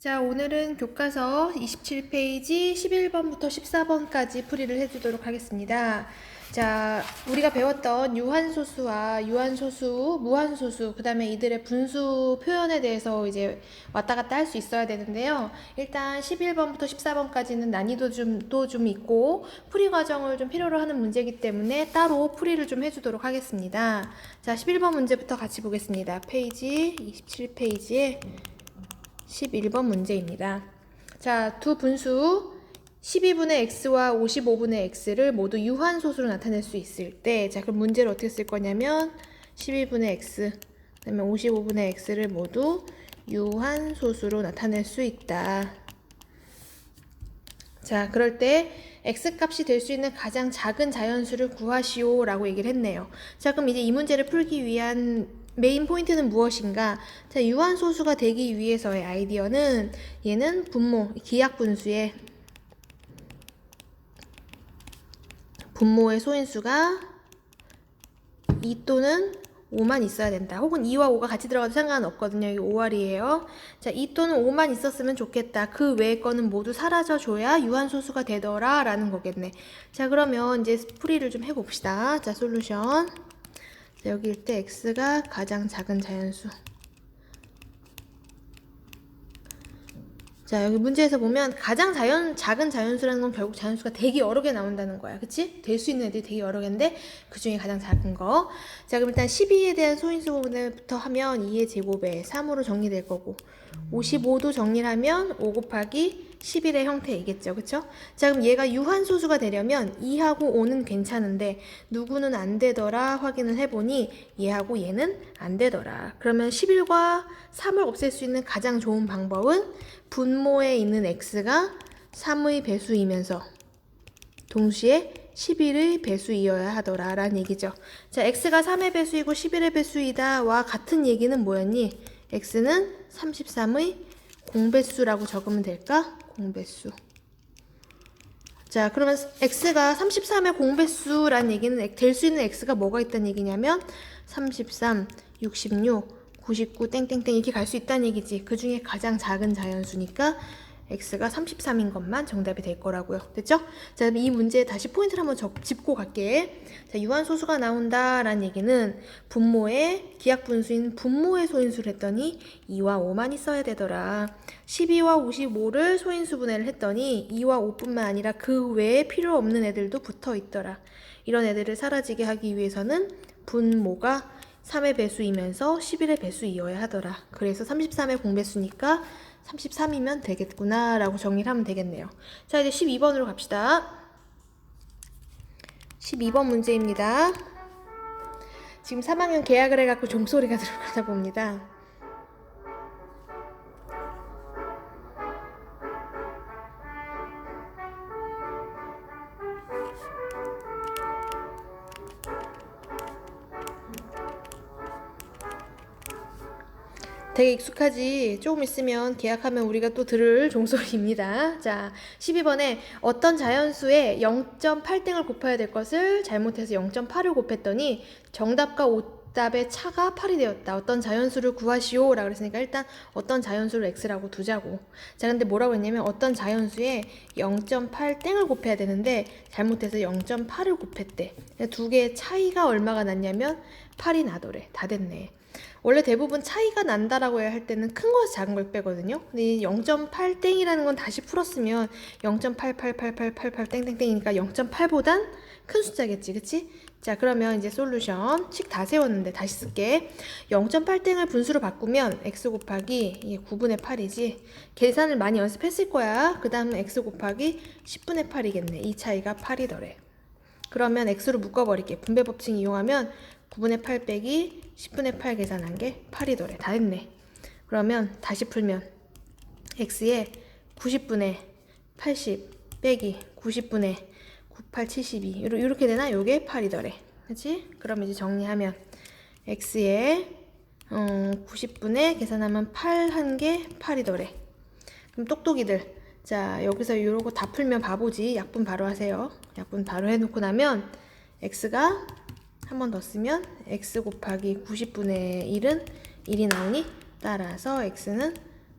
자, 오늘은 교과서 27페이지 11번부터 14번까지 풀이를 해주도록 하겠습니다. 자, 우리가 배웠던 유한소수와 유한소수, 무한소수, 그 다음에 이들의 분수 표현에 대해서 이제 왔다 갔다 할 수 있어야 되는데요. 일단 11번부터 14번까지는 난이도 좀, 또좀 있고, 풀이 과정을 좀 필요로 하는 문제이기 때문에 따로 풀이를 좀 해주도록 하겠습니다. 자, 11번 문제부터 같이 보겠습니다. 페이지 27페이지에 11번 문제입니다. 자, 두 분수 12분의 x와 55분의 x를 모두 유한소수로 나타낼 수 있을 때, 자, 그럼 문제를 어떻게 쓸 거냐면 12분의 x, 그 다음에 55분의 x를 모두 유한소수로 나타낼 수 있다. 자, 그럴 때 x 값이 될 수 있는 가장 작은 자연수를 구하시오 라고 얘기를 했네요. 자, 그럼 이제 이 문제를 풀기 위한 메인 포인트는 무엇인가? 자, 유한소수가 되기 위해서의 아이디어는 얘는 분모, 기하분수의 분모의 소인수가 2 또는 5만 있어야 된다. 혹은 2와 5가 같이 들어가도 상관없거든요. 여기 5알이에요. 자, 2 또는 5만 있었으면 좋겠다. 그 외의 거는 모두 사라져줘야 유한소수가 되더라. 라는 거겠네. 자, 그러면 이제 풀이를 좀 해봅시다. 자, 솔루션. 자, 여기일 때 x가 가장 작은 자연수. 자, 여기 문제에서 보면 가장 자연, 작은 자연수라는 건 결국 자연수가 되게 여러 개 나온다는 거야. 그치? 될 수 있는 애들이 되게 여러 개인데 그 중에 가장 작은 거. 자, 그럼 일단 12에 대한 소인수 부분부터 하면 2의 제곱에 3으로 정리될 거고 55도 정리를 하면 5 곱하기 11의 형태이겠죠. 그쵸? 자, 그럼 얘가 유한소수가 되려면 2하고 5는 괜찮은데 누구는 안 되더라 확인을 해보니 얘하고 얘는 안 되더라. 그러면 11과 3을 없앨 수 있는 가장 좋은 방법은 분모에 있는 x가 3의 배수이면서 동시에 11의 배수이어야 하더라 라는 얘기죠. 자, x가 3의 배수이고 11의 배수이다 와 같은 얘기는 뭐였니? x는 33의 공배수라고 적으면 될까? 공배수. 자, 그러면 x가 33의 공배수라는 얘기는 될 수 있는 x가 뭐가 있다는 얘기냐면 33, 66, 99 땡땡땡 이렇게 갈 수 있다는 얘기지. 그 중에 가장 작은 자연수니까 x가 33인 것만 정답이 될 거라고요. 됐죠? 자, 이 문제에 다시 포인트를 한번 적, 짚고 갈게. 자, 유한소수가 나온다라는 얘기는 분모의 기하분수인 분모의 소인수를 했더니 2와 5만 있어야 되더라. 12와 55를 소인수 분해를 했더니 2와 5뿐만 아니라 그 외에 필요 없는 애들도 붙어 있더라. 이런 애들을 사라지게 하기 위해서는 분모가 3의 배수이면서 11의 배수이어야 하더라. 그래서 33의 공배수니까 33이면 되겠구나 라고 정리를 하면 되겠네요. 자 이제 12번으로 갑시다. 12번 문제입니다. 지금 3학년 계약을 해갖고 종소리가 들어가다 봅니다. 되게 익숙하지 조금 있으면 계약하면 우리가 또 들을 종소리입니다. 자, 12번에 어떤 자연수에 0.8땡을 곱해야 될 것을 잘못해서 0.8을 곱했더니 정답과 오답의 차가 8이 되었다. 어떤 자연수를 구하시오. 라고 그랬으니까 일단 어떤 자연수를 x라고 두자고. 자, 근데 뭐라고 했냐면 어떤 자연수에 0.8땡을 곱해야 되는데 잘못해서 0.8을 곱했대. 두 개의 차이가 얼마가 났냐면 8이 나더래. 다 됐네. 원래 대부분 차이가 난다라고 해야 할 때는 큰 거에서 작은 걸 빼거든요. 근데 이 0.8땡이라는 건 다시 풀었으면 0.8888888 땡땡땡이니까 0.8보단 큰 숫자겠지, 그치? 자, 그러면 이제 솔루션 칙다 세웠는데 다시 쓸게. 0.8땡을 분수로 바꾸면 x 곱하기 이게 9분의 8이지. 계산을 많이 연습했을 거야. 그 다음은 x 곱하기 10분의 8이겠네. 이 차이가 8이더래. 그러면 x로 묶어버릴게. 분배 법칙 이용하면 9분의 8 빼기 10분의 8 계산한 게 8이더래. 다 됐네. 그러면 다시 풀면 x에 90분의 80 빼기 90분의 98, 72 이렇게 되나? 요게 8이더래. 그치? 그럼 이제 정리하면 x에 어, 90분의 계산하면 8한게 8이더래. 그럼 똑똑이들 자 여기서 이러고 다 풀면 바보지. 약분 바로 하세요. 약분 바로 해놓고 나면 x가 한 번 더 쓰면 x 곱하기 90분의 1은 1이 나오니 따라서 x는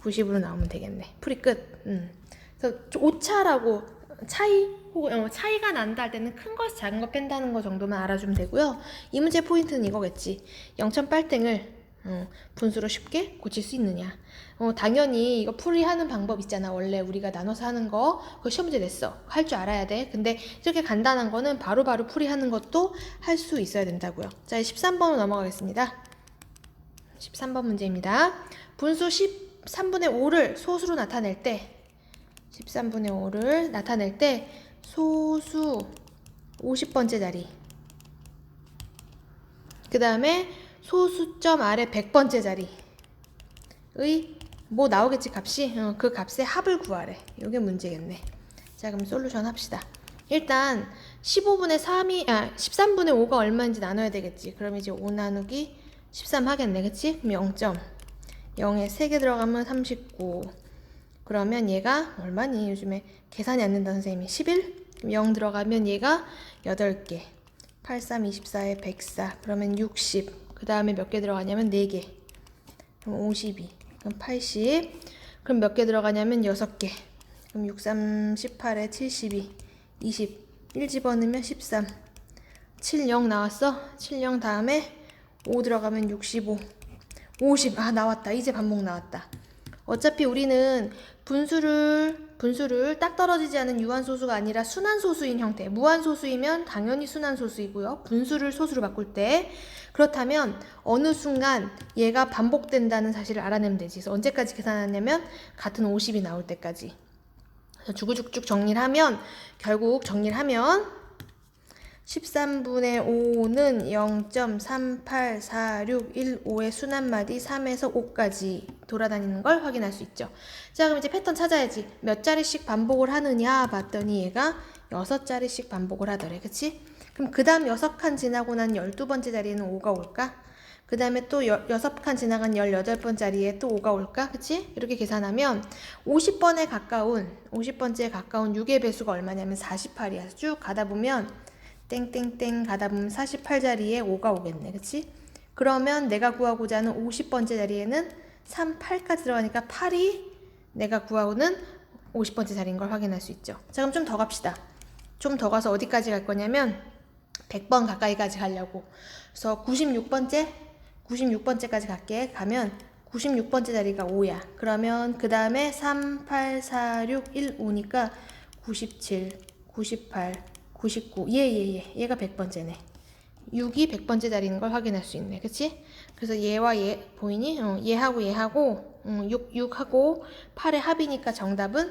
90으로 나오면 되겠네. 풀이 끝. 음. 그래서 좀 오차라고 차이 혹은 어, 차이가 난다 할 때는 큰 것에서 작은 거 뺀다는 거 정도만 알아주면 되고요. 이 문제 포인트는 이거겠지. 0.8땡을 어, 분수로 쉽게 고칠 수 있느냐. 어, 당연히 이거 풀이하는 방법 있잖아. 원래 우리가 나눠서 하는 거 그거 시험 문제 냈어. 할 줄 알아야 돼. 근데 이렇게 간단한 거는 바로 바로 풀이하는 것도 할 수 있어야 된다고요. 자, 13번으로 넘어가겠습니다. 13번 문제입니다. 분수 13분의 5를 소수로 나타낼 때 13분의 5를 나타낼 때 소수 50번째 자리 그 다음에 소수점 아래 100번째 자리의 뭐 나오겠지 값이? 어, 그 값의 합을 구하래. 이게 문제겠네. 자 그럼 솔루션 합시다. 일단 15분의 3이 아 13분의 5가 얼마인지 나눠야 되겠지. 그럼 이제 5 나누기 13 하겠네. 그치? 그럼 0점. 0에 3개 들어가면 39 그러면 얘가 얼마니? 요즘에 계산이 안 된다 선생님이 11? 그럼 0 들어가면 얘가 8개. 8, 3, 24에 104 그러면 60 그 다음에 몇 개 들어가냐면 4개. 그럼 52 그럼 80 그럼 몇 개 들어가냐면 6개. 그럼 6, 3, 18에 72 20 1 집어넣으면 13 7, 0 나왔어? 7, 0 다음에 5 들어가면 65 50 아 나왔다. 이제 반복 나왔다. 어차피 우리는 분수를 분수를 딱 떨어지지 않은 유한소수가 아니라 순환소수인 형태. 무한소수이면 당연히 순환소수이고요. 분수를 소수로 바꿀 때 그렇다면 어느 순간 얘가 반복된다는 사실을 알아내면 되지. 그래서 언제까지 계산하냐면 같은 50이 나올 때까지. 그래서 주구죽죽 정리를 하면 결국 정리를 하면 13분의 5는 0.38461,5의 순환마디 3에서 5까지 돌아다니는 걸 확인할 수 있죠. 자, 그럼 이제 패턴 찾아야지. 몇 자리씩 반복을 하느냐 봤더니 얘가 6자리씩 반복을 하더래. 그치? 그럼 그 다음 6칸 지나고 난 12번째 자리에는 5가 올까? 그 다음에 또 여, 6칸 지나간 18번 자리에 또 5가 올까? 그치? 이렇게 계산하면 50번에 가까운, 50번째에 가까운 6의 배수가 얼마냐면 48이야. 쭉 가다 보면 땡땡땡 가다 보면 48자리에 5가 오겠네. 그치? 그러면 내가 구하고자 하는 50번째 자리에는 3, 8까지 들어가니까 8이 내가 구하고는 50번째 자리인 걸 확인할 수 있죠. 자, 그럼 좀 더 갑시다. 좀 더 가서 어디까지 갈 거냐면 100번 가까이까지 가려고. 그래서 96번째, 96번째까지 갈게. 가면 96번째 자리가 5야. 그러면 그 다음에 3, 8, 4, 6, 1, 5니까 97, 98, 99. 예, 예, 예. 얘가 100번째네. 6이 100번째 자리인 걸 확인할 수 있네. 그치? 그래서 얘와 얘, 보이니? 어, 얘하고 얘하고, 음, 6, 6하고 8의 합이니까 정답은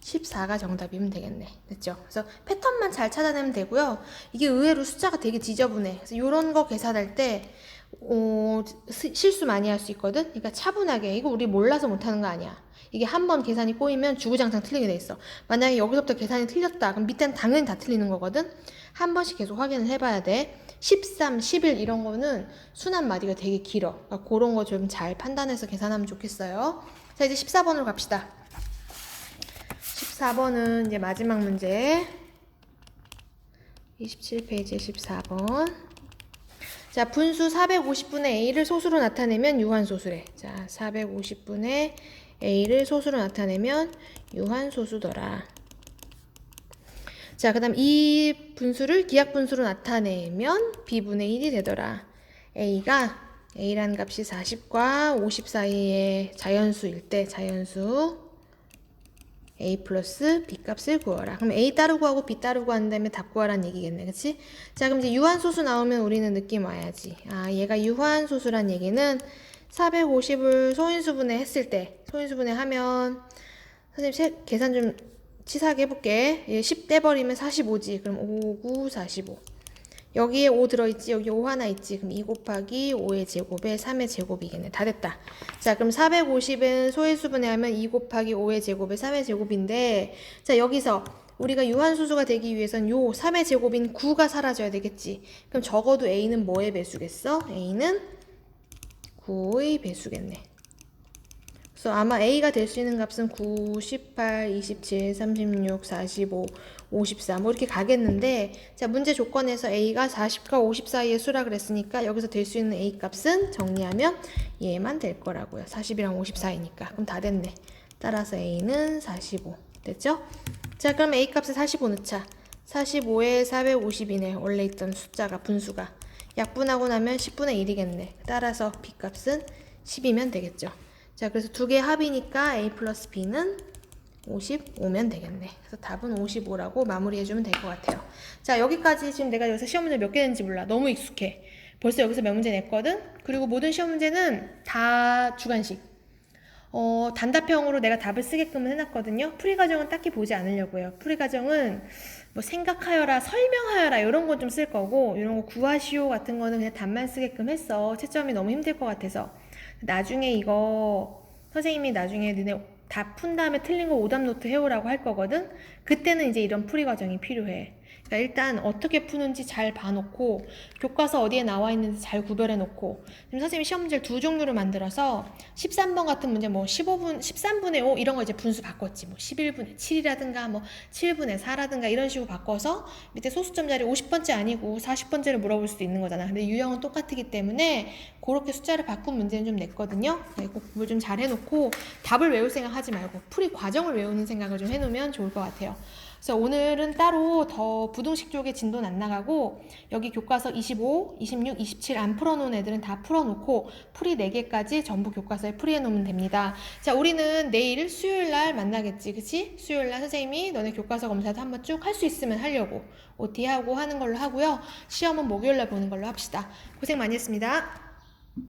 14가 정답이면 되겠네. 됐죠? 그래서 패턴만 잘 찾아내면 되고요. 이게 의외로 숫자가 되게 지저분해. 그래서 이런 거 계산할 때, 어, 스- 실수 많이 할 수 있거든? 그러니까 차분하게. 이거 우리 몰라서 못하는 거 아니야. 이게 한 번 계산이 꼬이면 주구장창 틀리게 돼 있어. 만약에 여기서부터 계산이 틀렸다. 그럼 밑에는 당연히 다 틀리는 거거든? 한 번씩 계속 확인을 해봐야 돼. 13, 11 이런 거는 순환 마디가 되게 길어. 그러니까 그런 거 좀 잘 판단해서 계산하면 좋겠어요. 자, 이제 14번으로 갑시다. 14번은 이제 마지막 문제. 27페이지 14번. 자, 분수 450분의 A를 소수로 나타내면 유한소수래. 자, 450분의 A를 소수로 나타내면 유한소수더라. 자, 그 다음 이 분수를 기하분수로 나타내면 B분의 1이 되더라. A가 A라는 값이 40과 50 사이의 자연수일 때 자연수 A 플러스 B 값을 구하라. 그럼 A 따르고 하고 B 따르고 한 다음에 답 구하라는 얘기겠네. 그치? 자, 그럼 이제 유한소수 나오면 우리는 느낌 와야지. 아, 얘가 유한소수란 얘기는 450을 소인수분해 했을 때, 소인수분해 하면, 선생님 세- 계산 좀 치사하게 해볼게. 얘 10 떼버리면 45지. 그럼 5, 9, 45. 여기에 5 들어있지. 여기 5 하나 있지. 그럼 2 곱하기 5의 제곱에 3의 제곱이겠네. 다 됐다. 자, 그럼 450은 소인수분해 하면 2 곱하기 5의 제곱에 3의 제곱인데, 자, 여기서 우리가 유한수수가 되기 위해선 요 3의 제곱인 9가 사라져야 되겠지. 그럼 적어도 A는 뭐의 배수겠어? A는 9의 배수겠네. 그래서 아마 A가 될 수 있는 값은 9, 18, 27, 36, 45, 54뭐 이렇게 가겠는데 자 문제 조건에서 A가 40과 50 사이의 수라 그랬으니까 여기서 될 수 있는 A 값은 정리하면 얘만 될 거라고요. 40이랑 50 사이니까 그럼 다 됐네. 따라서 A는 45 됐죠? 자 그럼 A 값에 45 넣자. 45에 450이네 원래 있던 숫자가 분수가 약분하고 나면 10분의 1이겠네. 따라서 B 값은 10이면 되겠죠. 자 그래서 두 개 합이니까 A 플러스 B는 55면 되겠네. 그래서 답은 55라고 마무리해주면 될 것 같아요. 자, 여기까지 지금 내가 여기서 시험 문제 몇 개 냈는지 몰라. 너무 익숙해. 벌써 여기서 몇 문제 냈거든? 그리고 모든 시험 문제는 다 주관식. 어, 단답형으로 내가 답을 쓰게끔 해놨거든요. 풀이 과정은 딱히 보지 않으려고요. 풀이 과정은 뭐 생각하여라, 설명하여라 이런 건 좀 쓸 거고 이런 거 구하시오 같은 거는 그냥 답만 쓰게끔 했어. 채점이 너무 힘들 것 같아서. 나중에 이거 선생님이 나중에 너네 다 푼 다음에 틀린 거 오답 노트 해오라고 할 거거든. 그때는 이제 이런 풀이 과정이 필요해. 그러니까 일단 어떻게 푸는지 잘 봐놓고 교과서 어디에 나와 있는지 잘 구별해 놓고 지금 선생님이 시험 문제를 두 종류로 만들어서 13번 같은 문제 뭐 15분 13분의 5 이런 거 이제 분수 바꿨지. 뭐 11분의 7이라든가 뭐 7분의 4라든가 이런 식으로 바꿔서 밑에 소수점 자리 50번째 아니고 40번째를 물어볼 수도 있는 거잖아. 근데 유형은 똑같기 때문에 그렇게 숫자를 바꾼 문제는 좀 냈거든요. 네, 꼭 구분 좀잘 해놓고 답을 외울 생각 하지 말고 풀이 과정을 외우는 생각을 좀 해놓으면 좋을 것 같아요 그래서 오늘은 따로 더 부등식 쪽에 진도는 안 나가고 여기 교과서 25, 26, 27 안 풀어놓은 애들은 다 풀어놓고 풀이 4개까지 전부 교과서에 풀이해 놓으면 됩니다. 자, 우리는 내일 수요일 날 만나겠지, 그치? 수요일 날 선생님이 너네 교과서 검사도 한번 쭉 할 수 있으면 하려고 OT 하고 하는 걸로 하고요. 시험은 목요일 날 보는 걸로 합시다. 고생 많이 했습니다.